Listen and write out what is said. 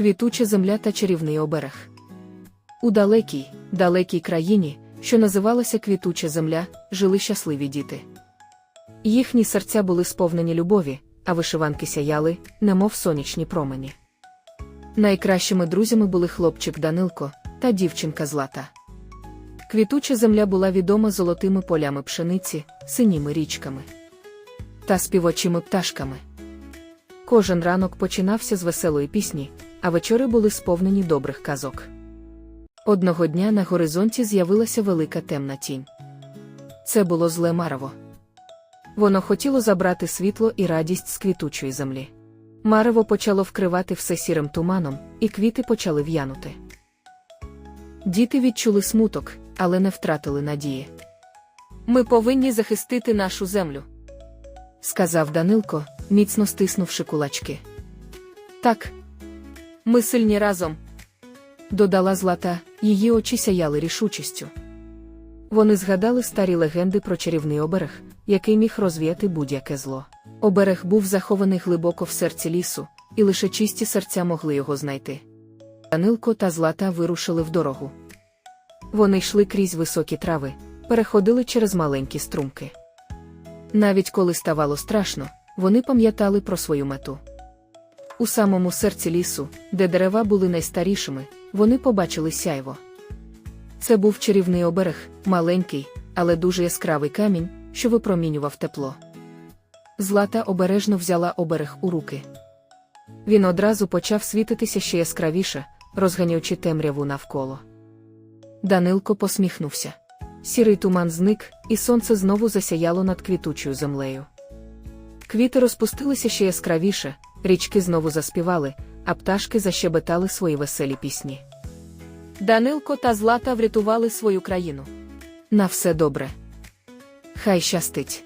Квітуча земля та чарівний оберег. У далекій, далекій країні, що називалася Квітуча земля, жили щасливі діти. Їхні серця були сповнені любові, а вишиванки сяяли, немов сонячні промені. Найкращими друзями були хлопчик Данилко та дівчинка Злата. Квітуча земля була відома золотими полями пшениці, синіми річками та співочими пташками. Кожен ранок починався з веселої пісні, а вечори були сповнені добрих казок. Одного дня на горизонті з'явилася велика темна тінь. Це було зле марево. Воно хотіло забрати світло і радість з квітучої землі. Марево почало вкривати все сірим туманом, і квіти почали в'янути. Діти відчули смуток, але не втратили надії. Ми повинні захистити нашу землю, сказав Данилко, міцно стиснувши кулачки. Так. Ми сильні разом, додала Злата, її очі сяяли рішучістю. Вони згадали старі легенди про чарівний оберег, який міг розвіяти будь-яке зло. Оберег був захований глибоко в серці лісу, і лише чисті серця могли його знайти. Данилко та Злата вирушили в дорогу. Вони йшли крізь високі трави, переходили через маленькі струмки. Навіть коли ставало страшно, вони пам'ятали про свою мету. У самому серці лісу, де дерева були найстарішими, вони побачили сяйво. Це був чарівний оберег, маленький, але дуже яскравий камінь, що випромінював тепло. Злата обережно взяла оберег у руки. Він одразу почав світитися ще яскравіше, розганяючи темряву навколо. Данилко посміхнувся. Сірий туман зник, і сонце знову засяяло над квітучою землею. Квіти розпустилися ще яскравіше, річки знову заспівали, а пташки защебетали свої веселі пісні. Данилко та Злата врятували свою країну. На все добре. Хай щастить.